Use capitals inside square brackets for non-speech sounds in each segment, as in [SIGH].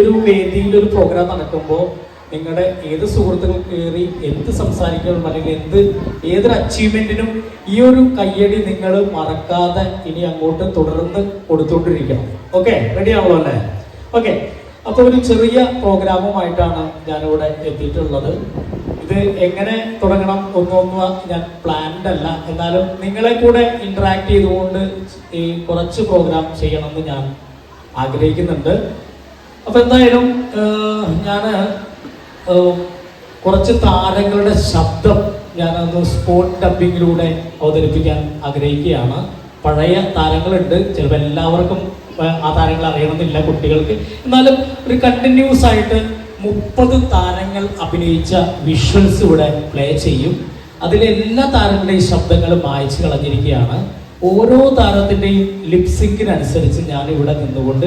ഒരു വേദിയിൽ ഒരു പ്രോഗ്രാം നടക്കുമ്പോൾ നിങ്ങളുടെ ഏത് സുഹൃത്തുക്കൾ കയറി എന്ത് സംസാരിക്കണം അല്ലെങ്കിൽ എന്ത് ഏതൊരു അച്ചീവ്മെന്റിനും ഈ ഒരു കയ്യടി നിങ്ങൾ മറക്കാതെ ഇനി അങ്ങോട്ട് തുടർന്ന് കൊടുത്തുകൊണ്ടിരിക്കണം ഓക്കെ റെഡി ആണല്ലോ അല്ലേ? ഓക്കെ അപ്പൊ ഒരു ചെറിയ പ്രോഗ്രാമുമായിട്ടാണ് ഞാനിവിടെ എത്തിയിട്ടുള്ളത്. ഇത് എങ്ങനെ തുടങ്ങണം ഒന്നൊന്നും ഞാൻ പ്ലാൻഡ് അല്ല. എന്നാലും നിങ്ങളെ കൂടെ ഇന്ററാക്ട് ചെയ്തുകൊണ്ട് ഈ കുറച്ച് പ്രോഗ്രാം ചെയ്യണമെന്ന് ഞാൻ ആഗ്രഹിക്കുന്നുണ്ട്. അപ്പൊ എന്തായാലും ഞാൻ കുറച്ച് താരങ്ങളുടെ ശബ്ദം ഞാനൊന്ന് സ്പോട്ട് ഡബിങ്ങിലൂടെ അവതരിപ്പിക്കാൻ ആഗ്രഹിക്കുകയാണ്. പഴയ താരങ്ങളുണ്ട്. ചിലപ്പോൾ എല്ലാവർക്കും ആ, ആ താരങ്ങൾ അറിയണമെന്നില്ല കുട്ടികൾക്ക്. എന്നാലും ഒരു കണ്ടിന്യൂസ് ആയിട്ട് മുപ്പത് താരങ്ങൾ അഭിനയിച്ച വിഷ്വൽസ് ഇവിടെ പ്ലേ ചെയ്യും. അതിലെ എല്ലാ താരങ്ങളുടെയും ശബ്ദങ്ങൾ മായ്ച്ചു കളഞ്ഞിരിക്കുകയാണ്. ഓരോ താരത്തിന്റെയും ലിപ്സിങ്കിനനുസരിച്ച് ഞാൻ ഇവിടെ നിന്നുകൊണ്ട്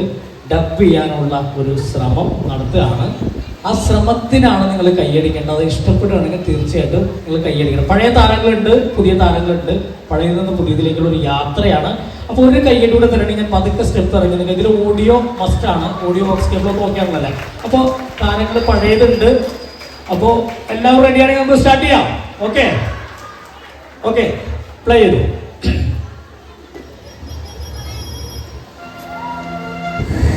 ഡബ് ചെയ്യാനുള്ള ഒരു ശ്രമം നടത്തുകയാണ്. ആ ശ്രമത്തിനാണ് നിങ്ങൾ കൈയടിക്കേണ്ടത്. ഇഷ്ടപ്പെടുകയാണെങ്കിൽ തീർച്ചയായിട്ടും നിങ്ങൾ കൈയടിക്കണം. പഴയ താരങ്ങളുണ്ട് പുതിയ താരങ്ങളുണ്ട്. പഴയതിൽ നിന്ന് പുതിയതിലേക്കുള്ള ഒരു യാത്രയാണ്. അപ്പോൾ ഒരു കൈയടിയുടെ തരണി ഞാൻ പതുക്കെ സ്റ്റെപ്പ് ഇറങ്ങി നിങ്ങൾ ഇതിൽ ഓഡിയോ മസ്റ്റ് ആണ്. ഓഡിയോ ബോക്സ് കേബിളൊക്കെ ഓക്കെ ആണല്ലേ അപ്പോൾ താരങ്ങൾ പഴയതുണ്ട്. അപ്പോൾ എല്ലാവരും റെഡിയാണെങ്കിൽ നമുക്ക് സ്റ്റാർട്ട് ചെയ്യാം. ഓക്കെ ഓക്കെ പ്ലേ ചെയ്തു.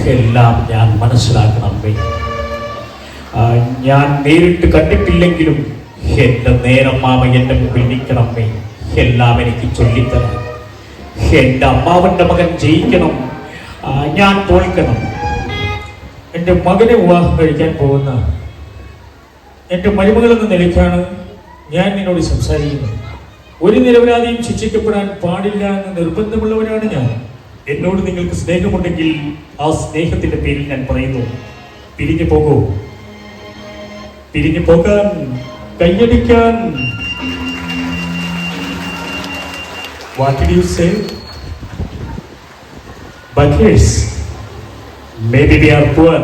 എല്ലാം ഞാൻ മനസ്സിലാക്കണം അമ്മേ ഞാൻ നേരിട്ട് കണ്ടിട്ടില്ലെങ്കിലും എന്റെ നേരമ്മാമ എന്റെ മുമ്പിൽ നിൽക്കണമേ. എല്ലാം എനിക്ക് ചൊല്ലിത്തരണം എന്റെ അമ്മാവന്റെ മകൻ ജയിക്കണം. ഞാൻ തോൽക്കണം. എന്റെ മകനെ വിവാഹം കഴിക്കാൻ പോകുന്ന എന്റെ മരുമകൾ എന്ന നിലയ്ക്കാണ് ഞാൻ നിന്നോട് സംസാരിക്കുന്നത്. ഒരു നിരപരാധിയും ശിക്ഷിക്കപ്പെടാൻ പാടില്ല എന്ന് നിർബന്ധമുള്ളവരാണ് ഞാൻ. എന്നോട് നിങ്ങൾക്ക് സ്നേഹമുണ്ടെങ്കിൽ ആ സ്നേഹത്തിന്റെ പേരിൽ ഞാൻ പറയുന്നു പിരിഞ്ഞു പോകൂ പിരിഞ്ഞു പോകാൻ കൈയടിക്കാൻ What did you say? Butlers. Maybe we are poor.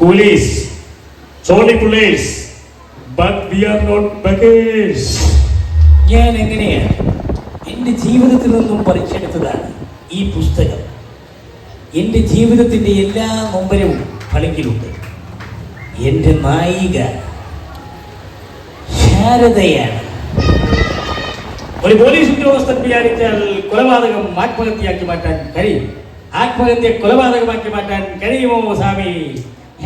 Coolies. Choli police. But we are not beggars. ഞാൻ എങ്ങനെയാണ് എന്റെ ജീവിതത്തിൽ നിന്നും പറിച്ചെടുത്തതാണ് ഈ പുസ്തകം എന്റെ ജീവിതത്തിന്റെ എല്ലാ നൊമ്പരവും ഫലങ്കിലുണ്ട് എന്റെ നായിക ശാരദയാണ്. ഒരു പോലീസ് ഉദ്യോഗസ്ഥൻ വിചാരിച്ചാൽ കൊലപാതകം ആത്മഹത്യയാക്കി മാറ്റാൻ കഴിയും. ആത്മഹത്യ കൊലപാതകമാക്കി മാറ്റാൻ കഴിയുമോ സ്വാമി?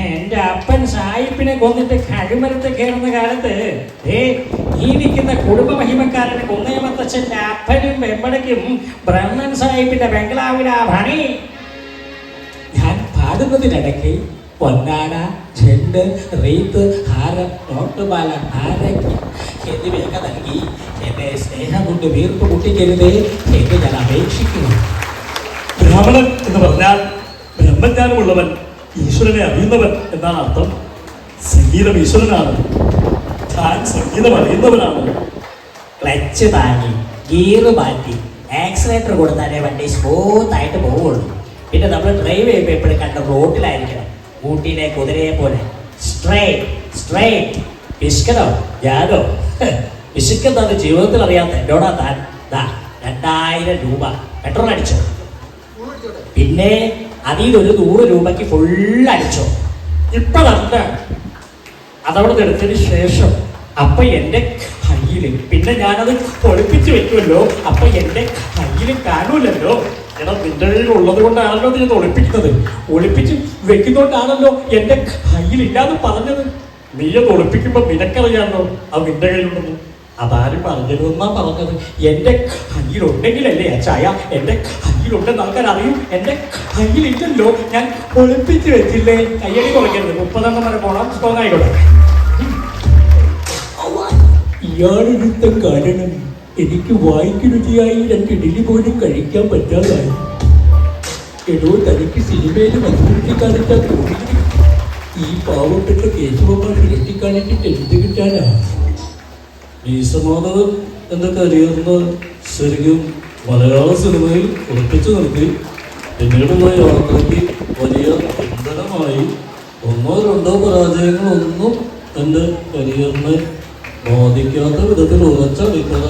എന്റെ അപ്പൻ സായിപ്പിനെ കൊന്നിട്ട് കഴിമരത്ത് കയറുന്ന കാലത്ത് ഏ ജീവിക്കുന്ന കുടുംബ മഹിമക്കാരനെ കൊന്നയമത്തച്ഛന്റെ അപ്പനും വെമ്പടയ്ക്കും ബ്രഹ്മൻ സായിപ്പിന്റെ ബംഗ്ലാവിലാ പണി ഞാൻ പാടുന്നതിനിടയ്ക്ക് പൊന്നാട ചെണ്ട് റീത്ത് ഹാരം നോട്ടുമാല ആരയ്ക്ക എന്നിവയൊക്കെ നൽകി എന്നെ സ്നേഹം കൊണ്ട് വീർപ്പ് മുട്ടിക്കരുതേ എന്ന് ഞാൻ അപേക്ഷിക്കുന്നു. ബ്രാഹ്മണൻ എന്ന് പറഞ്ഞാൽ ബ്രഹ്മജ്ഞാനമുള്ളവൻ ഈശ്വരനെ അറിയുന്നവൻ എന്നാണ് അർത്ഥം. സംഗീതം ഈശ്വരനാണ്. താൻ സംഗീതം അറിയുന്നവനാണ്. ക്ലച്ച് താങ്ങി ഗിയർ മാറ്റി ആക്സിലേറ്റർ കൊടുത്താലേ വണ്ടി സ്മൂത്ത് ആയിട്ട് പോവുള്ളൂ. പിന്നെ നമ്മൾ ഡ്രൈവ് ചെയ്യുമ്പോൾ എപ്പോഴും കണ്ട റോഡിലായിരിക്കണം ഊട്ടിയിലെ കുതിരയെ പോലെ. സ്ട്രൈറ്റ് സ്ട്രൈറ്റ് പിശുക്കനോ ഞാനോ? [LAUGHS] പിശുക്കുന്നത് ജീവിതത്തിൽ അറിയാത്ത എന്നോടാ താൻ. ദാ രണ്ടായിരം രൂപ. പെട്രോൾ അടിച്ചോ? പിന്നെ അതിൽ ഒരു നൂറ് രൂപയ്ക്ക് ഫുൾ അടിച്ചോ. ഇപ്പോഴല്ല അതവിടെ എടുത്തതിന് ശേഷം അപ്പൊ എന്റെ കയ്യിൽ പിന്നെ ഞാനത് ഒളിപ്പിച്ച് വെക്കുമല്ലോ അപ്പൊ എന്റെ കയ്യിൽ കാണൂലല്ലോ. എടാ നിന്റെ കയ്യിൽ ഉള്ളത് കൊണ്ടാണല്ലോ ഇത് ഒളിപ്പിക്കുന്നത്. ഒളിപ്പിച്ച് വെക്കുന്നോണ്ടാണല്ലോ എന്റെ കയ്യിലില്ലാന്ന് പറഞ്ഞത്. നീ അത് ഒളിപ്പിക്കുമ്പോ നിനക്കറിയാമല്ലോ അത് നിന്റെ കയ്യിലുണ്ടെന്ന്. അതാരും പറഞ്ഞിരുന്നാ പറഞ്ഞത്? എന്റെ കയ്യിലുണ്ടെങ്കിലല്ലേ ചായ? എന്റെ കയ്യിലുണ്ടെന്ന് ആൾക്കാർ അറിയും എന്റെ കയ്യിലില്ലല്ലോ. ഞാൻ ഒളിപ്പിച്ച് വെച്ചില്ലേ? കയ്യടി കുറയ്ക്കരുത് മുപ്പതെണ്ണം വരെ പോണം. സ്ട്രോങ് ആയിക്കോട്ടെ. കാരണം എനിക്ക് വായിക്ക് രുചിയായി രണ്ട് ഇഡലി പോലും കഴിക്കാൻ പറ്റാതായി. എടോ തനിക്ക് സിനിമയിൽ മത്സരിച്ച് കാണിച്ചാൽ ഈ പാവപ്പെട്ട കേശവന്മാർ ഇരട്ടിക്കാണിച്ചിട്ട് എന്ത് കിട്ടാനാ? ഈശ്വമാധവൻ എന്റെ കരിയറിന് ശരിക്കും മലയാള സിനിമയിൽ ഉറപ്പിച്ചു നിർത്തി പിന്നീടുള്ള യാത്രയ്ക്ക് വലിയ ഇന്ധനമായി ഒന്നോ രണ്ടോ പരാജയങ്ങളൊന്നും എന്റെ കരിയറിനെ ബാധിക്കാത്ത വിധത്തിൽ ഉറച്ച അടിത്തറ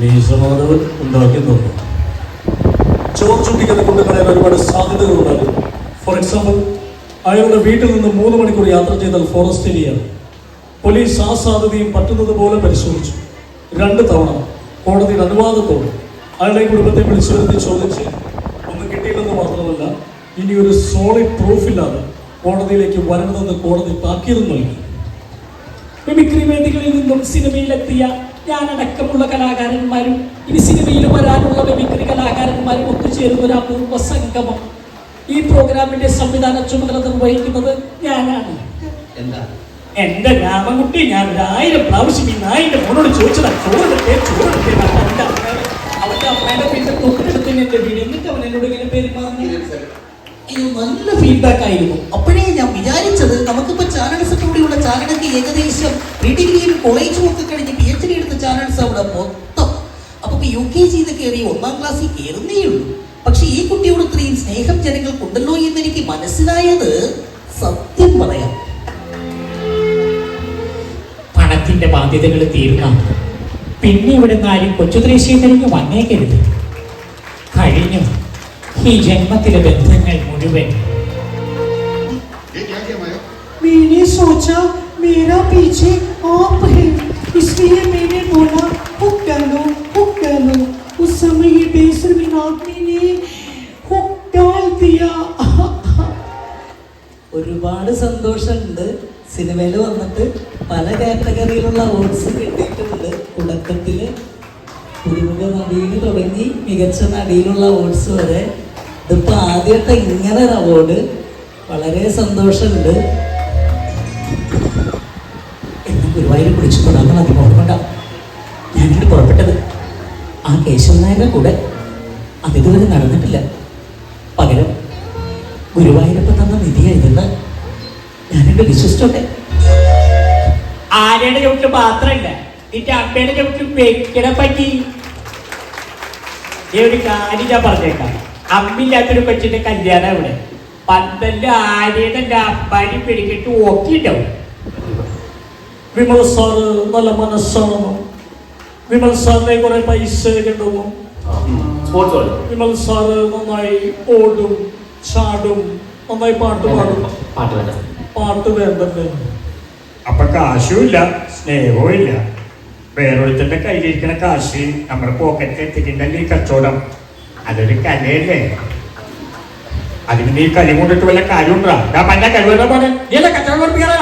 മീശമാധവൻ ഉണ്ടാക്കി തന്നു. ചോർച്ചുട്ടിക്കുന്ന കൊണ്ട് കളയാൻ ഒരുപാട് സാധ്യതകളുണ്ടായിരുന്നു. ഫോർ എക്സാമ്പിൾ അയാളുടെ വീട്ടിൽ നിന്ന് മൂന്ന് മണിക്കൂർ യാത്ര ചെയ്താൽ ഫോറസ്റ്റ് ഏരിയ പോലീസ് ആ സാധ്യതയും പറ്റുന്നത് പോലെ പരിശോധിച്ചു. രണ്ട് തവണ കോടതിയുടെ അനുവാദത്തോടെ അയാളുടെ കുടുംബത്തെ വിളിച്ചു വരുത്തി ചോദിച്ച് ഒന്നും കിട്ടിയില്ലെന്ന് മാത്രമല്ല ഇനി ഒരു സോളിഡ് പ്രൂഫില്ലാതെ കോടതിയിലേക്ക് വരണമെന്ന് കോടതി താക്കീത് നൽകി. മിമിക്രി വേദികളിൽ നിന്നും സിനിമയിലെത്തിയ ഞാനടക്കമുള്ള കലാകാരന്മാരും ഇനി സിനിമയിൽ വരാനുള്ള മിമിക്രി കലാകാരന്മാരും ഒത്തുചേരുന്ന ഒരു അപൂർവ സംഗമം. ഈ പ്രോഗ്രാമിന്റെ സംവിധാന ചുമതല നിർവഹിക്കുന്നത് ഞാനാണ്. എന്താ എന്റെ രാമൻകുട്ടി ഞാൻ ഒരായിരം പ്രാവശ്യം ഈ നായിന്റെ മോനോട് ചോദിച്ചതാ ചോറെടുത്തേ ചോറെടുത്തേ എന്നാ അവന്റെ അമ്മയുടെ അവന്റെ അമ്മയുടെ പിന്നെ തൊട്ടടുത്ത് എന്റെ വീട്. എന്നിട്ട് അവൻ എന്നോട് ഇങ്ങനെ പെരുമാറുന്നു നല്ല ഫീഡ്ബാക്ക് ആയിരുന്നു. അപ്പോഴേ ഞാൻ വിചാരിച്ചത് നമുക്കിപ്പോ ചാനൽസൊക്കെ കൂടിയുള്ള ചാനലൊക്കെ ഏകദേശം ഡിഗ്രിയും കോളേജും ഒക്കെ കഴിഞ്ഞ് പി എച്ച് ഡി എടുത്ത ചാനൽസ് അവിടെ മൊത്തം. അപ്പൊ യു കെ ജി കയറി ഒന്നാം ക്ലാസ്സിൽ കയറുന്നേ ഉള്ളൂ. പക്ഷെ ഈ കുട്ടിയോട് ഇത്രയും സ്നേഹം ജനങ്ങൾക്കുണ്ടല്ലോ എന്ന് എനിക്ക് മനസ്സിലായത് സത്യം പറയാം. പണത്തിന്റെ ബാധ്യതകൾ തീർന്ന പിന്നെ ഇവിടെ നിന്ന് ആരും കൊച്ചുദ്രേശ്യം കഴിഞ്ഞ് വന്നേക്കരുത് കഴിഞ്ഞു ഈ ജന്മത്തിലെ ബന്ധങ്ങൾ മുഴുവൻ ये क्या किया माया मैंने सोचा मेरा पीछे आप है इसलिए मैंने बोला हुक डालो हुक डालो उस समय ये बेसरमीन आदमी ने हुक डाल दिया [LAUGHS] ഒരുപാട് സന്തോഷമുണ്ട് സിനിമയിൽ വന്നിട്ട് പല കാറ്റഗറിയിലുള്ള അവാർഡ്സ് കിട്ടിയിട്ടുണ്ട്. തുടക്കത്തിൽ പുതുമുഖ നടിയിൽ തുടങ്ങി മികച്ച നടിയിലുള്ള അവാർഡ്സ് വരെ. ഇതിപ്പോൾ ആദ്യമായിട്ട് ഇങ്ങനെ ഒരു അവാർഡ് വളരെ സന്തോഷമുണ്ട്. ഗുരുവായൂർ പിടിച്ചു തുടങ്ങുന്ന അധികം ഓർമ്മണ്ട ഞാനിവിടെ പുറപ്പെട്ടത്. ആ കേശവൻ നായരുടെ കൂടെ അതിതുവരെ നടന്നിട്ടില്ല. പകരം ഗുരുവായൂരപ്പ തന്ന നിധി എഴുതുന്ന ഞാനെന്റെ വിശ്വസിച്ചോട്ടെ. ആരുടെ ചവിട്ട് മാത്രല്ല നിന്റെ അമ്മയുടെ ചവിട്ട് വെക്കണ പറ്റി. ഈ ഒരു കാര്യം ഞാൻ പറഞ്ഞേക്കാം. അമ്മില്ലാത്തൊരു കൊച്ചിന്റെ കല്യാണം ഇവിടെ. പന്തല്ല ആര്യയുടെ അമ്പാരി പിടിക്കിട്ട് ഓക്കിണ്ടാവും വിമൽ സാറ് നല്ല മനസ്സാണ്. വിമൽ സാറിനെ കുറെ പൈസ കിട്ടുമോ സ്പോർട്സ് വിമൽ സാറ് നന്നായി ഓടും ചാടും നന്നായി പാട്ട് പാടും. പാട്ട് വേണ്ട പാട്ട് വേണ്ടല്ലേ അപ്പൊ കാശുമില്ല സ്നേഹവും ഇല്ല വേറൊരുത്തന്റെ കയ്യിലിരിക്കുന്ന കാശ് നമ്മുടെ പോക്കറ്റിൽ എത്തിക്കണ്ടല്ലേ ഈ കച്ചവടം. അതൊരു കലയല്ലേ? അതിന് നീ കലി കൊണ്ടിട്ട് വല്ല കാര്യമുണ്ടാ? പണ്ട കഴിവുള്ള പോലെ നീ അല്ലേ കച്ചവടം പഠിപ്പിക്കാനാ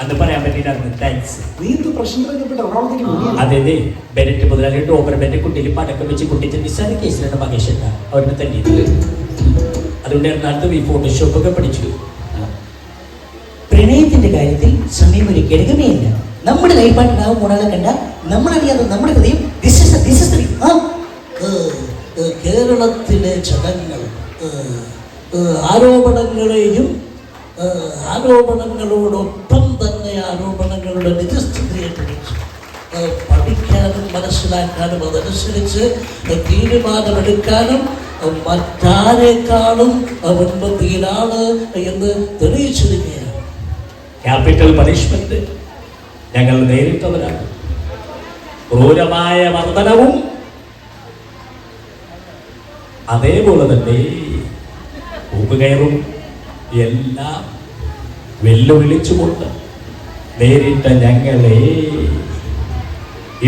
അന്ന് പറയാൻ പറ്റിയിട്ടായിരുന്നു താങ്ക്സ് നീ എന്ത് പ്രശ്നം അതെ അതെ. ബെനറ്റ് മുതലാളി ഡോബർബെന്റെ കുട്ടിയിൽ പടക്കം വെച്ച് കുട്ടിച്ച നിസ്സാര കേസിലാണ് മഹേഷ് അവരുടെ തല്ലിയത്. അതുകൊണ്ട് എറണാകുളത്ത് ഈ ഫോട്ടോഷോപ്പ് ഒക്കെ പഠിച്ചു. പ്രണയത്തിന്റെ കാര്യത്തിൽ സമയം ഒരു കെടുകമേയില്ല നമ്മുടെ കൈപ്പാട്ടിലാവും ഒരാളെ കണ്ട നമ്മളറിയാതെ നമ്മുടെ ഹൃദയം കേരളത്തിലെ ചടങ്ങൾ ആരോപണങ്ങളെയും ആരോപണങ്ങളോടൊപ്പം തന്നെ ആരോപണങ്ങളുടെ നിജസ്ഥിതിയെ കുറിച്ച് പഠിക്കാനും മനസ്സിലാക്കാനും അതനുസരിച്ച് തീരുമാനമെടുക്കാനും മറ്റാരെക്കാളും മുൻപന്തിയിലാണ് എന്ന് തെളിയിച്ചിരിക്കുകയാണ് ക്യാപിറ്റൽ പണിഷ്മെന്റ് ഞങ്ങൾ നേരിട്ടവരാണ്. ക്രൂരമായ മർദ്ദനവും അതേപോലെ തന്നെ ഉപ്പുകയറും എല്ലാം വെല്ലുവിളിച്ചുകൊണ്ട് നേരിട്ട ഞങ്ങളെ.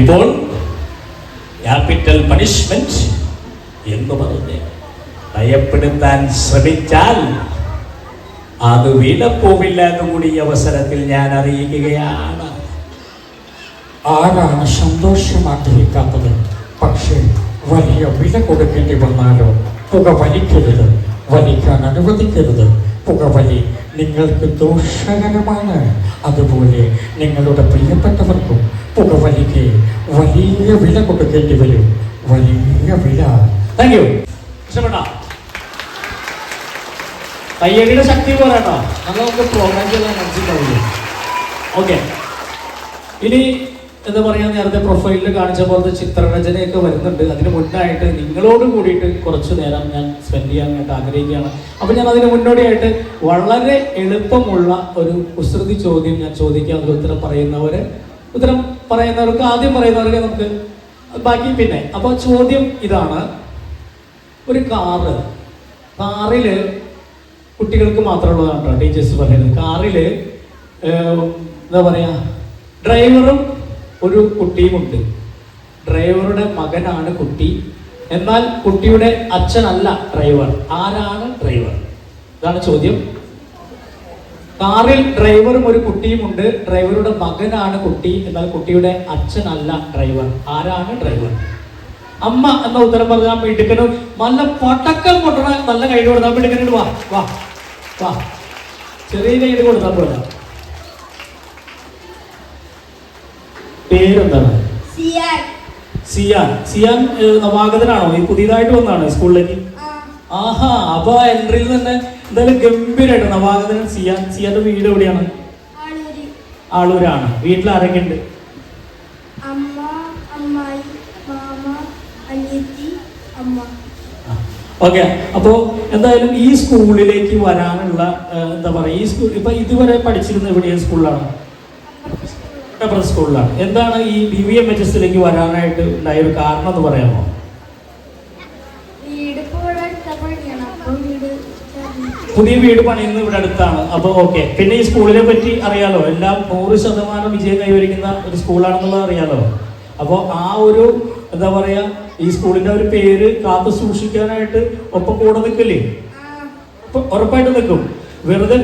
ഇപ്പോൾ ക്യാപിറ്റൽ പണിഷ്മെന്റ് എന്ന് പറഞ്ഞ് ഭയപ്പെടുത്താൻ ശ്രമിച്ചാൽ അത് വിലപ്പോവില്ല എന്ന് കൂടി ഈ അവസരത്തിൽ ഞാൻ അറിയിക്കുകയാണ്. ആരാണ് സന്തോഷം ആഗ്രഹിക്കാത്തത്? പക്ഷേ വലിയ വില കൊടുക്കേണ്ടി വന്നാലോ? പുക വലിക്കരുത്. വലിക്കാൻ അനുവദിക്കരുത്. പുകവലി നിങ്ങൾക്ക് ദോഷകരമാണ്. അതുപോലെ നിങ്ങളുടെ പ്രിയപ്പെട്ടവർക്കും പുകവലിക്ക് വലിയ വില കൊടുക്കേണ്ടി വരും. വലിയ വില. താങ്ക് യു ഇഷ്ടപ്പെട്ടോ തയ്യടിയുടെ ശക്തി പോരാട്ടോ. നല്ല നമുക്ക് പ്രോഗ്രാം ചെയ്യാൻ മനസ്സിലാവില്ല ഓക്കെ ഇനി എന്ന് പറയാൻ നേരത്തെ പ്രൊഫൈലിൽ കാണിച്ച പോലത്തെ ചിത്രരചനയൊക്കെ വരുന്നുണ്ട്. അതിന് മുന്നായിട്ട് നിങ്ങളോട് കൂടിയിട്ട് കുറച്ച് നേരം ഞാൻ സ്പെൻഡ് ചെയ്യാനായിട്ട് ആഗ്രഹിക്കുകയാണ്. അപ്പോൾ ഞാൻ അതിന് മുന്നോടിയായിട്ട് വളരെ എളുപ്പമുള്ള ഒരു കുസൃതി ചോദ്യം ഞാൻ ചോദിക്കാം. അതിൽ ഉത്തരം പറയുന്നവര് ഉത്തരം പറയുന്നവർക്ക് ആദ്യം പറയുന്നവർക്ക് നമുക്ക് ബാക്കി പിന്നെ. അപ്പോൾ ചോദ്യം ഇതാണ്. ഒരു കാറ് കാറിൽ കുട്ടികൾക്ക് മാത്രമുള്ളതാണ് കേട്ടോ ടീച്ചേഴ്സ് പറയുന്നത്. കാറിൽ എന്താ പറയാ ഡ്രൈവറും ഒരു കുട്ടിയുമുണ്ട് ഡ്രൈവറുടെ മകനാണ് കുട്ടി. എന്നാൽ കുട്ടിയുടെ അച്ഛനല്ല ഡ്രൈവർ ആരാണ് ഡ്രൈവർ ഇതാണ് ചോദ്യം. കാറിൽ ഡ്രൈവറും ഒരു കുട്ടിയുമുണ്ട് ഡ്രൈവറുടെ മകനാണ് കുട്ടി. എന്നാൽ കുട്ടിയുടെ അച്ഛനല്ല ഡ്രൈവർ ആരാണ് ഡ്രൈവർ അമ്മ എന്ന ഉത്തരം പറഞ്ഞാൽ മിടുക്കനും നല്ല പടക്കം പൊട്ടണ നല്ല കൈ കൊടുത്താൽ മിടുക്കനോട് വാ വാ വാ. ചെറിയ കൈ കൊടുത്താൽ പോലെ പേരെന്താണ്? സിയാൻ. സിയാൻ. നവാഗതനാണോ? ഈ പുതിയതായിട്ട് വന്നാണ് സ്കൂളിലേക്ക്? ആഹാ അപ്പൊ എൻട്രിയിൽ തന്നെ എന്തായാലും ഗംഭീരമായിട്ട് നവാഗതൻ സിയാൻ. സിയാന്റെ വീട് എവിടെയാണ്? ആളൂര്. ആളൂരാണ്. വീട്ടിൽ ആരൊക്കെ ഉണ്ട് അമ്മ അമ്മായി മാമ അനിയത്തി അമ്മ ഓക്കെ. അപ്പോൾ എന്തായാലും ഈ സ്കൂളിലേക്ക് വരാനുള്ള എന്താ പറയുക ഈ സ്കൂൾ ഇപ്പൊ ഇതുവരെ പഠിച്ചിരുന്ന എവിടെയാ സ്കൂളിലാണ്? പ്രസ് സ്കൂളിലാണ്. എന്താണ് ഈ ബി വി എം എച്ച് എസിലേക്ക് വരാനായിട്ട് ഉണ്ടായ ഒരു കാരണം എന്ന് പറയാമോ? പുതിയ വീട് പണിയുന്നത് ഇവിടെ അടുത്താണ്. അപ്പോൾ ഓക്കെ. പിന്നെ ഈ സ്കൂളിനെ പറ്റി അറിയാലോ? എല്ലാം നൂറ് ശതമാനം വിജയം കൈവരിക്കുന്ന ഒരു സ്കൂളാണെന്നുള്ളത് അറിയാലോ? അപ്പോൾ ആ ഒരു എന്താ പറയാ ഈ സ്കൂളിന്റെ ഒരു പേര് കാത്തു സൂക്ഷിക്കാനായിട്ട് ഒപ്പം കൂടെ നിൽക്കില്ലേ? ഉറപ്പായിട്ട് നിൽക്കും. വെറുതെ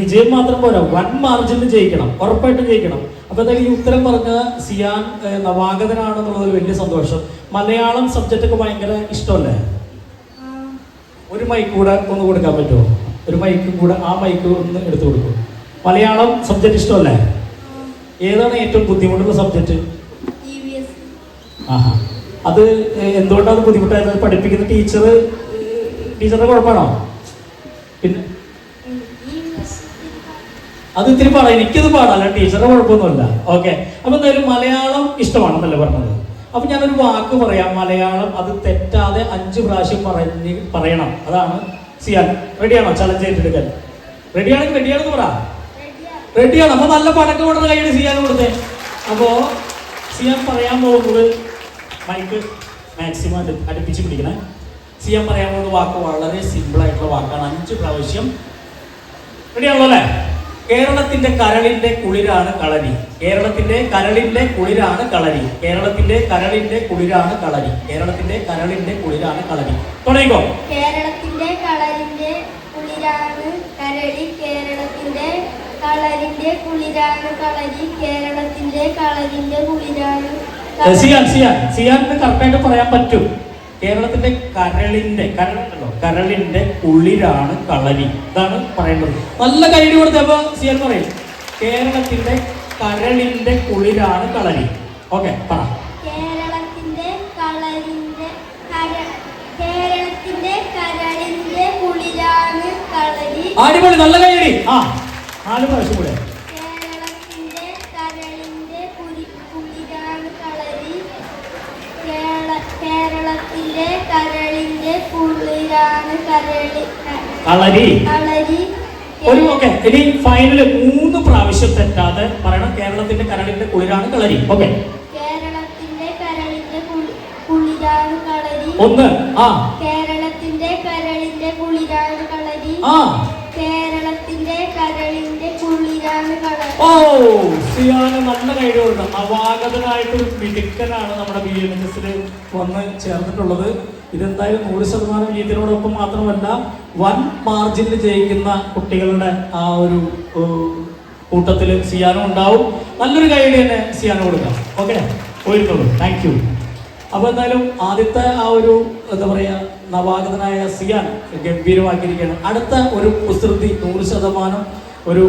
വിജയം മാത്രം പോരാ. വൺ മാർജിനിൽ ജയിക്കണം. ഉറപ്പായിട്ട് ജയിക്കണം. അപ്പൊ എന്തായാലും ഈ ഉത്തരം പറഞ്ഞ സിയാൻ നവാഗതനാണ് എന്നുള്ളതിൽ വലിയ സന്തോഷം. മലയാളം സബ്ജക്റ്റ് ഒക്കെ ഭയങ്കര ഇഷ്ടമല്ലേ? ഒരു മൈക്ക് കൂടെ ഒന്ന് കൊടുക്കാൻ പറ്റുമോ? ഒരു മൈക്കും കൂടെ ആ മൈക്ക് ഒന്ന് എടുത്തു കൊടുക്കും. മലയാളം സബ്ജക്റ്റ് ഇഷ്ടമല്ലേ? ഏതാണ് ഏറ്റവും ബുദ്ധിമുട്ടുള്ള സബ്ജക്റ്റ് EVS. ആഹാ. അത് എന്തുകൊണ്ടാണ് ബുദ്ധിമുട്ടായത്? പഠിപ്പിക്കുന്ന ടീച്ചർ ടീച്ചറുടെ കുഴപ്പമാണോ? പിന്നെ അത് ഇത്തിരി പാടാം. എനിക്കത് പാടാല്ല ടീച്ചറുടെ കുഴപ്പമൊന്നുമില്ല. ഓക്കെ. അപ്പൊ എന്തായാലും മലയാളം ഇഷ്ടമാണെന്നല്ലേ പറഞ്ഞത്. അപ്പൊ ഞാനൊരു വാക്ക് പറയാം. മലയാളം അത് തെറ്റാതെ അഞ്ച് പ്രാവശ്യം പറഞ്ഞ് പറയണം. അതാണ് സിയാൻ റെഡിയാണോ ചലഞ്ച് ഏറ്റെടുക്കാൻ. റെഡിയാണെങ്കിൽ റെഡിയാണെന്ന് പറ. റെഡിയാണ് അപ്പൊ നല്ല പടക്കം കൊടുത്ത കൈയ്യടി സിയാൻ കൊടുത്തേ. അപ്പോ സിയാൻ പറയാൻ പോകുന്നത് മൈക്ക് മാക്സിമം അടു- അടുപ്പിച്ച് പിടിക്കണേ. സിയാൻ പറയാൻ പോകുന്ന വാക്ക് വളരെ സിമ്പിൾ ആയിട്ടുള്ള വാക്കാണ്. അഞ്ച് പ്രാവശ്യം. റെഡിയാണല്ലോ അല്ലേ? കേരളത്തിന്റെ കരളിന്റെ കുളിരാണ് കളരി. കേരളത്തിന്റെ കരളിന്റെ കുളിരാണ് കളരി. കേരളത്തിന്റെ കരളിന്റെ കുളിരാണ് കളരി. കേരളത്തിന്റെ കരളിന്റെ കുളിരാണ് കളരി. തുടങ്ങിക്കോ. കേരളത്തിന്റെ കളരിന്റെ കുളിരാണ് കരളി. കേരളത്തിന്റെ കളരിന്റെ കുളിരാണ് കളരി. കേരളത്തിന്റെ കളരിന്റെ കുളിരാണ്. സിയാൻ സിയാൻ. സിയാനിന് കറക്റ്റായിട്ട് പറയാൻ പറ്റും. കേരളത്തിന്റെ കരളിന്റെ കരളുണ്ടല്ലോ കരളിന്റെ ഉള്ളിലാണ് കളരി. ഇതാണ് പറയേണ്ടത്. നല്ല കൈഡി കൊടുത്തപ്പോ സിയാൻ പറയും. കേരളത്തിന്റെ കരളിന്റെ കുളിരാണ് കളരി. ഓക്കെ പറ. കേരളത്തിന്റെ കളരിന്റെ കേരളത്തിന്റെ കരളിന്റെ കുളിരാണ് കളരി. അടിപൊളി നല്ല കൈഡി ആ നാല് പ്രാവശ്യം കൂടെ കേരളത്തിന്റെ കരളിന്റെ കുരി- കുളിരാണ് കളരി കേരള കേരളത്തിന്റെ കരളിന്റെ കുളിരാണ് കരളി. കളരി കളരി ഒരു ഓക്കെ ഇനി ഫൈനൽ മൂന്ന് പ്രാവശ്യം തെറ്റാതെ പറയണം. കേരളത്തിന്റെ കരളിന്റെ കുളിരാണ് കളരി. ഓക്കെ കേരളത്തിന്റെ കരളിന്റെ കുളി- കുളിരാണ് കളരി. ഒന്ന് ആ. കേരളത്തിന്റെ കരളിന്റെ കുളിരാണ് കളരി. ആ. ഓ സിയാന് നല്ല കഴിവുണ്ട് നവാഗതനായിട്ട് നവാഗതനായിട്ടൊരു മിടുക്കനാണ് നമ്മുടെ ബി എം എസ് എസിൽ വന്ന് ചേർന്നിട്ടുള്ളത്. ഇതെന്തായാലും നൂറ് ശതമാനം വിജയത്തിനോടൊപ്പം മാത്രമല്ല വൻ മാർജിനിൽ ജയിക്കുന്ന കുട്ടികളുടെ ആ ഒരു കൂട്ടത്തിൽ സിയാനും ഉണ്ടാവും. നല്ലൊരു കൈഡ് തന്നെ സിയാന് കൊടുക്കാം. ഓക്കെ പോയിരുന്നുള്ളൂ താങ്ക് യു അപ്പോൾ എന്തായാലും ആദ്യത്തെ ആ ഒരു എന്താ പറയുക നവാഗതനായ സിയാൻ ഗംഭീരമാക്കിയിരിക്കുകയാണ്. അടുത്ത ഒരു കുസൃതി നൂറ് ശതമാനം ഒരു